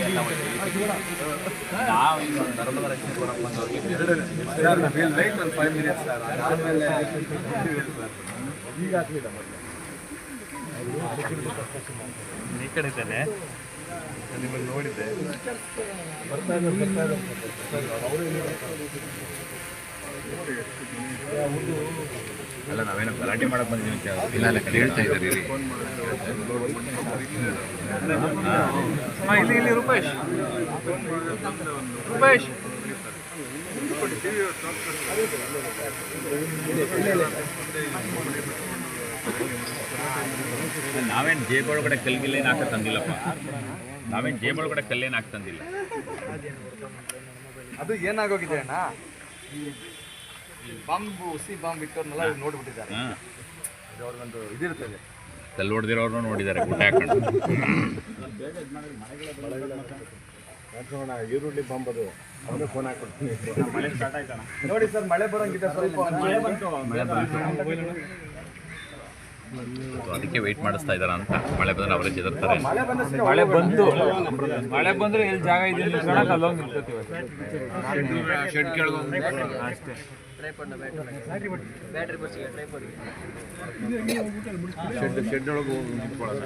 ಎಲ್ಲ ನಾವು ಈಗ ಧರ್ಮದ ರಕ್ಷಣೆ ಬಂದವ್ರಿಗೆ ಎರಡು ಸರ್ ಅದಾದಮೇಲೆ ಈಗ ಈ ಕಡೆ ಇದ್ದಾನೆ ನಿಮ್ಮನ್ನು ನೋಡಿದ್ದೆ ಬರ್ತಾ ಇದ್ದಾರೆ ಅಲ್ಲ ನಾವೇನೋ ಗಲಾಟೆ ಮಾಡಕ್ ಬಂದಿದ್ದೀವಿ. ಇಲ್ಲ ಇಲ್ಲ ಕೇಳ್ತಾ ಇದ್ದಾರೆ ಇಲ್ಲಿ. ಇಲ್ಲಿ ರೂಪೇಶ್. ರೂಪೇಶ್. ನಾವೇನು ಜೇಬೊಳಗಡೆ ಕಲ್ಗಿಲ್ಲೇನು ಹಾಕ ತಂದಿಲ್ಲಪ್ಪ? ನಾವೇನು ಜೇಬೊಳಗಡೆ ಕಲ್ಲೇನು ಹಾಕ್ ತಂದಿಲ್ಲ? ಅದು ಏನಾಗೋಗಿದೆ ಅಣ್ಣ? ಬಾಂಬ್ ಹುಸಿ ಬಾಂಬ್ ಇಟ್ಟವ್ರನ್ನೆಲ್ಲ ಇವ್ರು ನೋಡ್ಬಿಟ್ಟಿದ್ದಾರೆ. ಅವ್ರಿಗೊಂದು ಇದಿರ್ತದೆ ತಲೆ ಹೊಡೆದಿರೋರ್ನು ನೋಡಿದ್ದಾರೆ ಊಟ ಹಾಕೊಂಡು. ಈರುಳ್ಳಿ ಬಾಂಬ್ ಅದು ಅವನೇ ಫೋನ್ ಹಾಕೊಡ್ತೀನಿ ನೋಡಿ ಸರ್ ಮಳೆ ಬರೋಂಗಿದೆ ಸ್ವಲ್ಪ. ಮಳೆ ಬಂತು. ಅದಕ್ಕೆ ವೆಯ್ಟ್ ಮಾಡಿಸ್ತಾ ಇದಾರ ಅಂತ ಮಳೆ ಬಂದ್ರೆ ಅವರೇ ಚೆದರ್ತಾರೆ ಮಳೆ ಬಂದು ಮಳೆ ಬಂದ್ರೆ ಎಲ್ಲಿ ಜಾಗ ಇದೆ ಶೆಡ್ ಅಷ್ಟೇ. ಶೆಡ್ ಶೆಡ್ ಒಳಗೆ ಹೋಗಿ ನಿಂತ್ಕೊಳ್ಳೋದು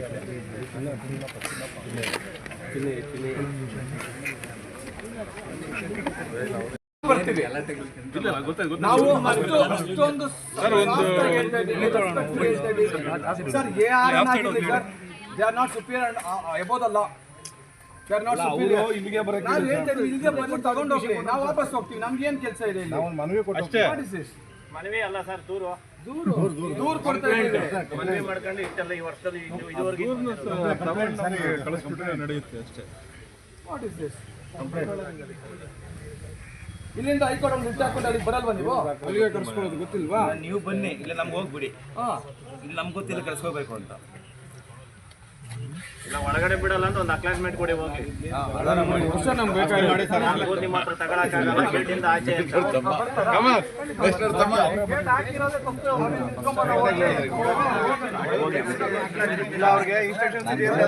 ಬರ್ತೀವಿ. ನಾವು ಅಷ್ಟು ಅಷ್ಟೊಂದು sir a are sir they are not ಅಲ್ಲ. ದೇ ಆರ್ ನಾಟ್ ಸುಪಿಯರ್ ಇಲ್ಲಿಗೆ ಬರಕ್ಕೆ ನಾವು ಹೇಳ್ತೀವಿ ಇಲ್ಲಿಗೆ ಬಂದು ತಗೊಂಡು ಹೋಗ್ಲಿ. ನಾವು ವಾಪಸ್ ಹೋಗ್ತೀವಿ. ನಮ್ಗೆ ಏನ್ ಕೆಲಸ ಇದೆ ಇಲ್ಲಿ? ಮನವಿ ಕೊಟ್ಟು ಅಷ್ಟೇ. What is ಮನವಿ ಅಲ್ಲ ಸರ್ ದೂರು. ದೂರು? ದೂರು ಕೊಡ್ತಾ ಇದ್ದೀವಿ. ಮನವಿ ಮಾಡ್ಕೊಂಡು ಇಷ್ಟೆಲ್ಲ ಈ ವರ್ಷದಲ್ಲಿ ಇದುವರೆಗೆ ಕಳಿಸ್ಬಿಟ್ರೆ ನಡೆಯುತ್ತೆ ಅಷ್ಟೇ. ವಾಟ್ ಇಸ್ ದಿಸ್ ಇಲ್ಲಿಂದ ಹೈಕೋರ್ಟ್ ಒಂದು ಲಿಫ್ಟ್ ಹಾಕೊಂಡು ಅಲ್ಲಿಗೆ ಬರಲ್ವಾ ನೀವು? ಅಲ್ಲಿಗೆ ಕರ್ಸ್ಕೊಳ್ಳೋದು ಗೊತ್ತಿಲ್ವಾ? ನೀವು ಬನ್ನಿ ಇಲ್ಲ ನಮ್ಗೆ ಹೋಗ್ಬಿಡಿ. ಹಾಂ. ಇಲ್ಲಿ ನಮ್ಗೆ ಗೊತ್ತಿಲ್ಲ ಕರ್ಸ್ಕೋಬೇಕು ಅಂತ. ಇಲ್ಲ ಒಳಗಡೆ ಬಿಡಲ್ಲ ಅಂತ ಒಂದು ಅಕ್ಲಾಸ್ಮೆಂಟ್ ಕೊಡಿ ಹೋಗಿ. ನಿಮ್ಮ ಹತ್ರ ತಗೊಳಕ್ಕಾಗಲ್ಲ ಗೇಟಿಂದ ಆಚೆ ಅಂತ. ಇಲ್ಲ ಅವ್ರಿಗೆ ಇನ್ಸ್ಟ್ರಕ್ಷನ್ಸ್ ಇದೆಯಲ್ಲ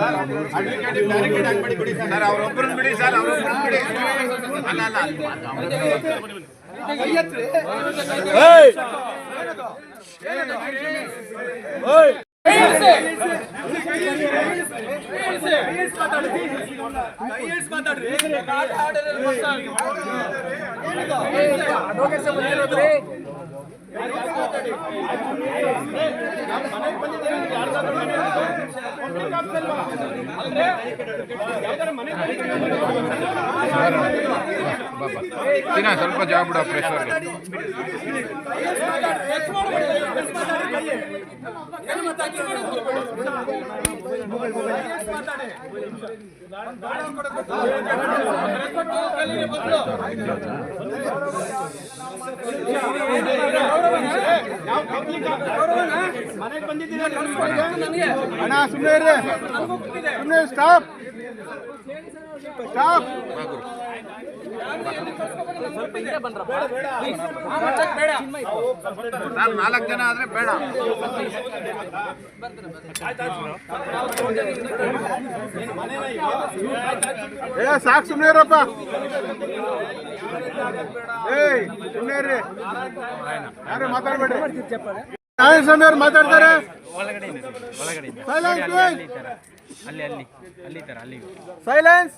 ಸರ್. ಅವ್ರೊಬ್ಬರನ್ನ ಬಿಡಿ ಸರ್ ಅವ್ರೊಬ್ಬರನ್ನ ಬಿಡಿ. ಅಲ್ಲ ಅಲ್ಲ ಕೈ ಎತ್ರಿ. ಸ್ವಲ್ಪ ಜಾಬ್ ಬಿಡ ಪ್ರೆಷರ್ ಅಣ್ಣ ಸುಮ್ಮನೆ ಸುಮ್ಮನೆ ಸ್ಟಾಪ್ ಸ್ಟಾಪ್ ಸರ್ ನಾಲ್ಕು ಜನ ಆದ್ರೆ ಬೇಡ. ಏ ಸಾಕು ಸುಮ್ಮನೆ ಇರಪ್ಪ ಏಯ್ ಸುಮ್ಮನೆ ಇರ್ರಿ ಯಾರು ಮಾತಾಡ್ಬೇಡ್ರಿ ನಾರಾಯಣ ಸ್ವಾಮಿ ಅವ್ರು ಮಾತಾಡ್ತಾರೆ ಸೈಲೆನ್ಸ್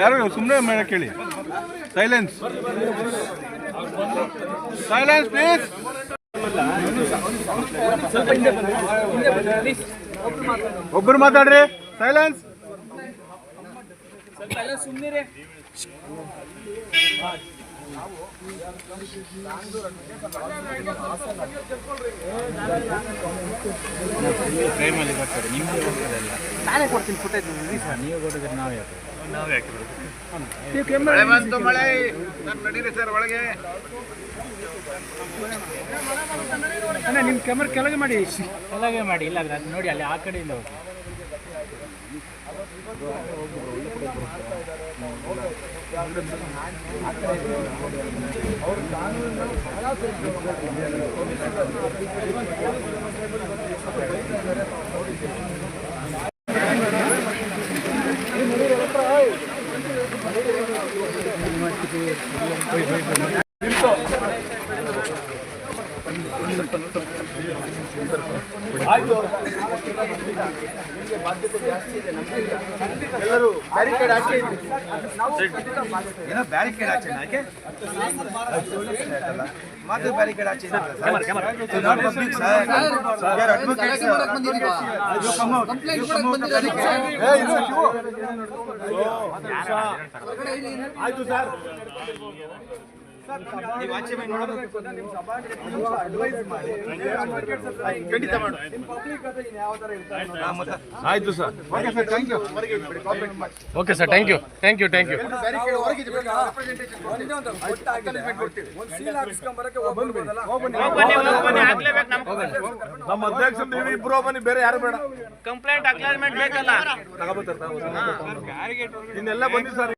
ಯಾರು ಸುಮ್ಮನೆ ಮೇಡ ಕೇಳಿ. ಸೈಲೆನ್ಸ್ ಸೈಲೆನ್ಸ್ ಪ್ಲೀಸ್ ಒಬ್ಬರು ಮಾತಾಡ್ರಿ. ಸೈಲೆನ್ಸ್ ಟೈಮಲ್ಲಿ ಬರ್ತದೆ ನಿಮ್ಗೆ ಹೋಗೋದಲ್ಲ ನಾನೇ ಕೊಡ್ತೀನಿ ಫುಟೇಜ್ ನೀವು ಕೊಟ್ಟಿದ್ರೆ ನಾವೇ ನಾವೇ ಮಳೆ ಬಂತು ಮಳೆ. ಸರ್ ನಡೀರಿ ಸರ್ ಒಳಗೆ. ನಿಮ್ಮ ಕ್ಯಾಮರಾ ಕೆಳಗೆ ಮಾಡಿ. ಕೆಳಗೆ ಮಾಡಿ ಇಲ್ಲ ಅದು ನೋಡಿ ಅಲ್ಲಿ ಆ ಕಡೆಯಿಂದ ಹೋಗಿ. ಏನೋ ಬ್ಯಾರಿಕೇಡ್ ಹಾಕಿ ಹಾಕಿ ಮಾತ್ರ ಆಯ್ತು ಎಲ್ಲರೂ ಬ್ಯಾರಿಕೇಡ್ ಹಾಕಿ ಆಯ್ತು sir okay sir. Thank you okay sir thank you thank you thank you ನಮ್ಮ ಅಧ್ಯಕ್ಷ ನೀವು ಇಬ್ರು ಬನ್ನಿ ಬೇರೆ ಯಾರು ಬೇಡ. ಕಂಪ್ಲೇಂಟ್ ಬೇಕಲ್ಲ? ಇನ್ನೆಲ್ಲ ಬಂದಿ ಸರ್.